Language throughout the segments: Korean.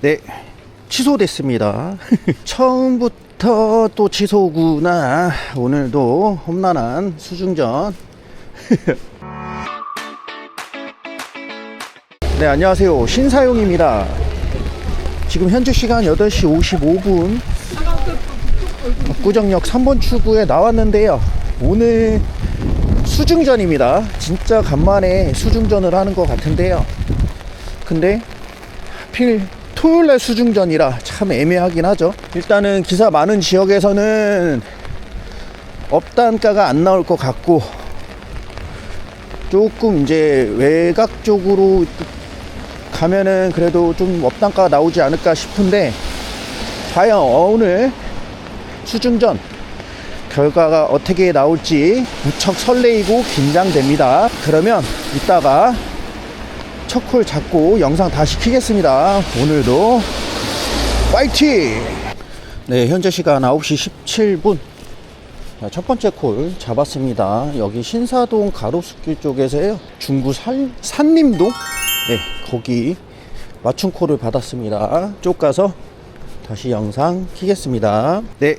네, 취소됐습니다. 처음부터 또 취소구나. 오늘도 험난한 수중전. 네, 안녕하세요. 신사용입니다. 지금 현재 시간 8시 55분. 구정역 3번 출구에 나왔는데요. 오늘 수중전입니다. 진짜 간만에 수중전을 하는 것 같은데요. 근데 하필 토요일 날 수중전이라 참 애매하긴 하죠. 일단은 기사 많은 지역에서는 업단가가 안 나올 것 같고 조금 이제 외곽 쪽으로 가면은 그래도 좀 업단가가 나오지 않을까 싶은데 과연 오늘 수중전 결과가 어떻게 나올지 무척 설레이고 긴장됩니다. 그러면 이따가 첫 콜 잡고 영상 다 시 키겠습니다. 오늘도 파이팅! 네, 현재 시간 9시 17분. 첫 번째 콜 잡았습니다. 여기 신사동 가로수길 쪽에서요. 중구 산, 산림동? 네, 거기 맞춤 콜을 받았습니다. 쪽 가서 다시 영상 키겠습니다. 네,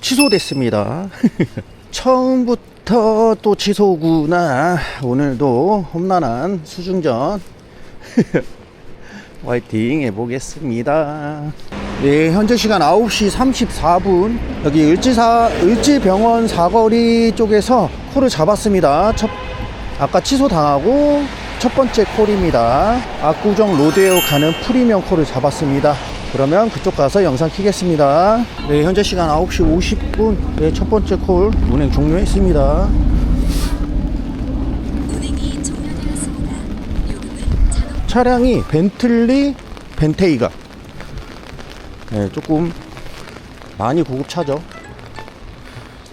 취소됐습니다. 처음부터 또 취소구나. 오늘도 험난한 수중전. 화이팅 해보겠습니다. 네, 현재 시간 9시 34분. 여기 을지사, 을지병원 사거리 쪽에서 콜을 잡았습니다. 첫, 아까 취소 당하고 첫 번째 콜입니다. 압구정 로데오 가는 프리미엄 콜을 잡았습니다. 그러면 그쪽 가서 영상 키겠습니다. 네, 현재 시간 9시 50분. 네, 첫 번째 콜 운행 종료했습니다. 운행이 종료되었습니다. 차량이 벤틀리 벤테이가 네, 조금 많이 고급차죠.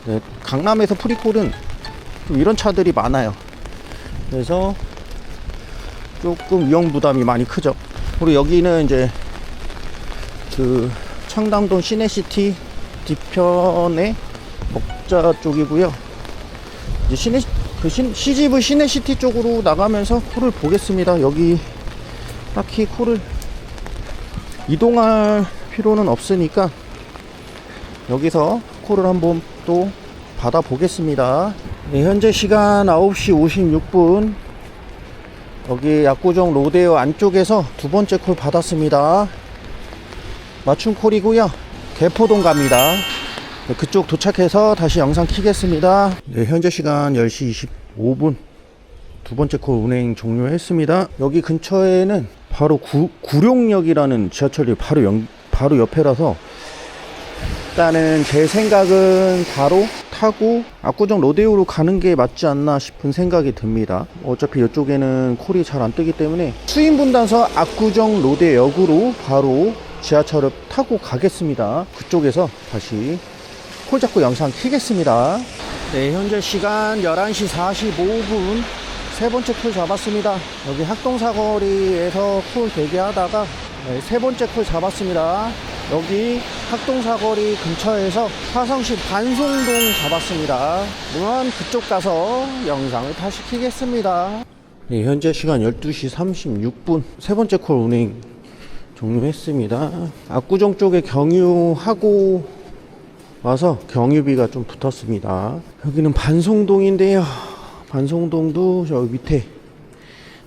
네, 강남에서 프리콜은 좀 이런 차들이 많아요. 그래서 조금 위험 부담이 많이 크죠. 그리고 여기는 이제 그 청담동 시내시티 뒤편의 먹자 쪽이고요. 이제 시내 그 시, CGV 시내시티 쪽으로 나가면서 콜을 보겠습니다. 여기 딱히 콜을 이동할 필요는 없으니까 여기서 콜을 한번 또 받아 보겠습니다. 네, 현재 시간 9시 56분. 여기 약구정 로데오 안쪽에서 두 번째 콜 받았습니다. 맞춤 콜이고요. 개포동 갑니다. 네, 그쪽 도착해서 다시 영상 키겠습니다. 네, 현재 시간 10시 25분. 두 번째 콜 운행 종료했습니다. 여기 근처에는 바로 구, 구룡역이라는 지하철이 바로 연, 바로 옆에라서 일단은 제 생각은 바로 타고 압구정 로데오로 가는 게 맞지 않나 싶은 생각이 듭니다. 어차피 이쪽에는 콜이 잘 안 뜨기 때문에 수인분단서 압구정 로데역으로 바로 지하철을 타고 가겠습니다. 그쪽에서 다시 콜 잡고 영상 키겠습니다. 네, 현재 시간 11시 45분 세 번째 콜 잡았습니다. 여기 학동사거리에서 콜 대기하다가 네, 세 번째 콜 잡았습니다. 여기 학동사거리 근처에서 화성시 반송동 잡았습니다. 물론 그쪽 가서 영상을 다 시 키겠습니다. 네, 현재 시간 12시 36분 세 번째 콜 운행 종료했습니다. 압구정 쪽에 경유하고 와서 경유비가 좀 붙었습니다. 여기는 반송동인데요. 반송동도 저 밑에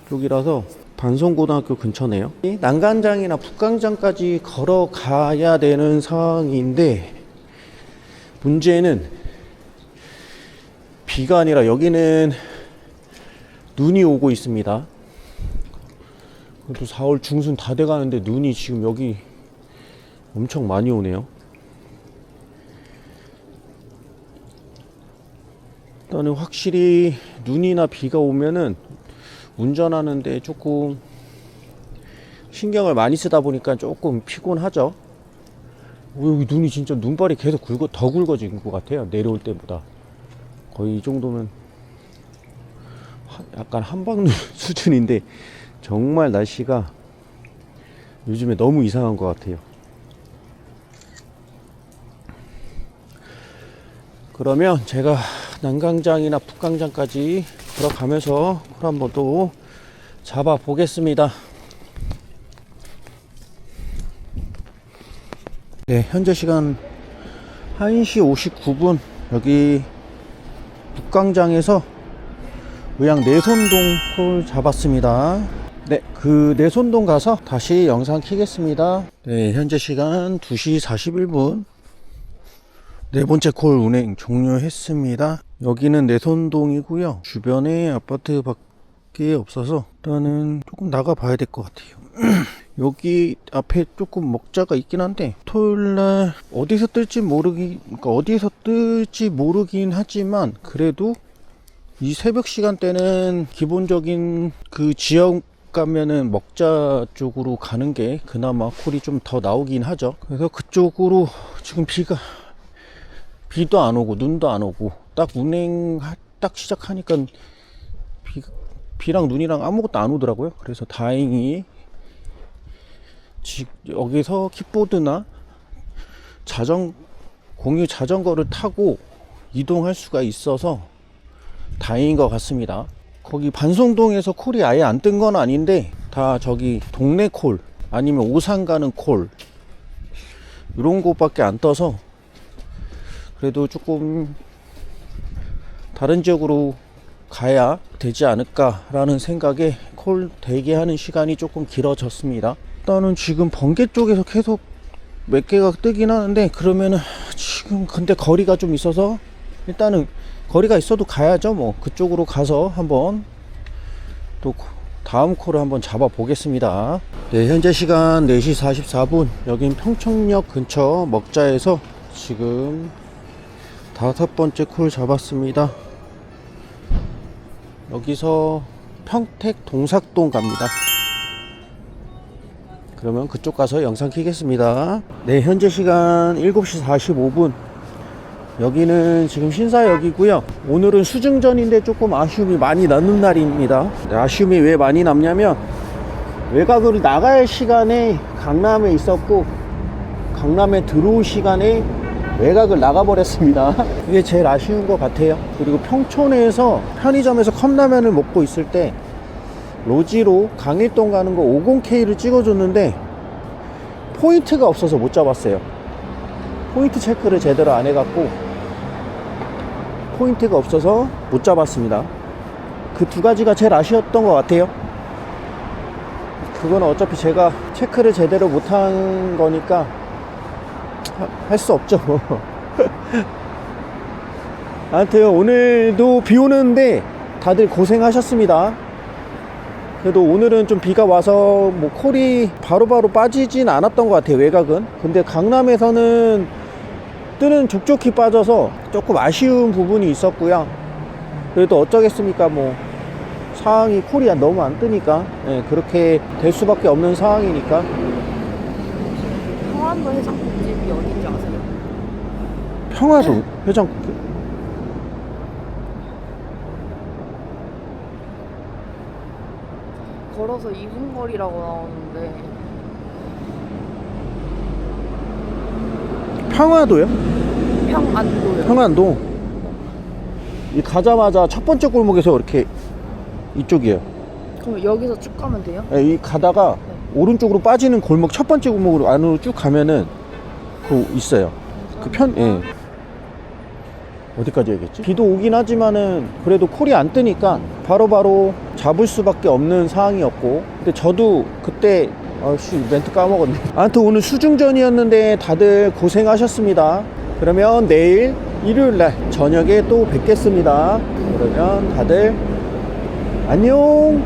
쪽이라서 반송고등학교 근처네요. 이 난간장이나 북강장까지 걸어가야 되는 상황인데 문제는 비가 아니라 여기는 눈이 오고 있습니다. 그래도 4월 중순 다 돼가는데 눈이 지금 여기 엄청 많이 오네요. 일단은 확실히 눈이나 비가 오면은 운전하는데 조금 신경을 많이 쓰다 보니까 조금 피곤하죠. 오, 여기 눈이 진짜 눈발이 계속 굵어 더 굵어진 것 같아요. 내려올 때보다 거의 이 정도면 하- 약간 한방눈 수준인데 정말 날씨가 요즘에 너무 이상한 것 같아요. 그러면 제가 난강장이나 북강장까지 들어가면서 콜 한번 또 잡아 보겠습니다. 네, 현재 시간 1시 59분 여기 북광장에서 의양 내손동 콜 잡았습니다. 네, 그 내손동 가서 다시 영상 키겠습니다. 네, 현재 시간 2시 41분 네 번째 콜 운행 종료했습니다. 여기는 내손동이고요. 주변에 아파트 밖에 없어서 일단은 조금 나가 봐야 될 것 같아요. 여기 앞에 조금 먹자가 있긴 한데 토요일날 어디서 뜰지 모르기 그러니까 어디서 뜰지 모르긴 하지만 그래도 이 새벽 시간대는 기본적인 그 지역 가면은 먹자 쪽으로 가는 게 그나마 콜이 좀 더 나오긴 하죠. 그래서 그쪽으로 지금 비가 비도 안 오고 눈도 안 오고 딱 운행 하- 딱 시작하니까 비, 비랑 눈이랑 아무것도 안 오더라고요. 그래서 다행히 지, 여기서 킥보드나 자전 공유 자전거를 타고 이동할 수가 있어서 다행인 것 같습니다. 거기 반송동에서 콜이 아예 안 뜬 건 아닌데 다 저기 동네 콜 아니면 오산 가는 콜 이런 곳밖에 안 떠서 그래도 조금 다른 지역으로 가야 되지 않을까라는 생각에 콜 대기하는 시간이 조금 길어졌습니다. 일단은 지금 번개 쪽에서 계속 몇 개가 뜨긴 하는데 그러면은 지금 근데 거리가 좀 있어서 일단은 거리가 있어도 가야죠. 뭐 그쪽으로 가서 한번 또 코- 다음 콜을 한번 잡아 보겠습니다. 네 현재 시간 4시 44분. 여긴 평청역 근처 먹자에서 지금 다섯 번째 콜 잡았습니다. 여기서 평택 동삭동 갑니다. 그러면 그쪽 가서 영상 키겠습니다. 네, 현재 시간 7시 45분. 여기는 지금 신사역이고요. 오늘은 수중전인데 조금 아쉬움이 많이 남는 날입니다. 네, 아쉬움이 왜 많이 남냐면 외곽으로 나갈 시간에 강남에 있었고 강남에 들어올 시간에 외곽을 나가버렸습니다. 그게 제일 아쉬운 것 같아요. 그리고 평촌에서 편의점에서 컵라면을 먹고 있을 때 로지로 강일동 가는 거 50K를 찍어줬는데 포인트가 없어서 못 잡았어요. 포인트 체크를 제대로 안 해갖고 포인트가 없어서 못 잡았습니다. 그 두 가지가 제일 아쉬웠던 것 같아요. 그건 어차피 제가 체크를 제대로 못한 거니까 할 수 없죠. 아무튼 오늘도 비 오는데 다들 고생하셨습니다. 그래도 오늘은 좀 비가 와서 뭐 콜이 바로바로 빠지진 않았던 것 같아요 외곽은 근데 강남에서는 뜨는 족족히 빠져서 조금 아쉬운 부분이 있었고요. 그래도 어쩌겠습니까? 뭐 상황이 콜이 너무 안 뜨니까. 예, 그렇게 될 수밖에 없는 상황이니까. 평안도 해장국집이 어딘지 아세요? 평화도 회장 걸어서 2분 거리라고 나오는데 평화도요? 평안도요. 평안도 이 가자마자 첫 번째 골목에서 이렇게 이쪽이에요 그럼 여기서 쭉 가면 돼요? 예, 이 가다가 오른쪽으로 빠지는 골목 첫 번째 골목으로 안으로 쭉 가면은 그 있어요. 그 편, 예. 어디까지 얘기했지? 비도 오긴 하지만은 그래도 콜이 안 뜨니까 바로바로 잡을 수밖에 없는 상황이었고 근데 저도 그때 아씨 멘트 까먹었네. 아무튼 오늘 수중전이었는데 다들 고생하셨습니다. 그러면 내일 일요일날 저녁에 또 뵙겠습니다. 그러면 다들 안녕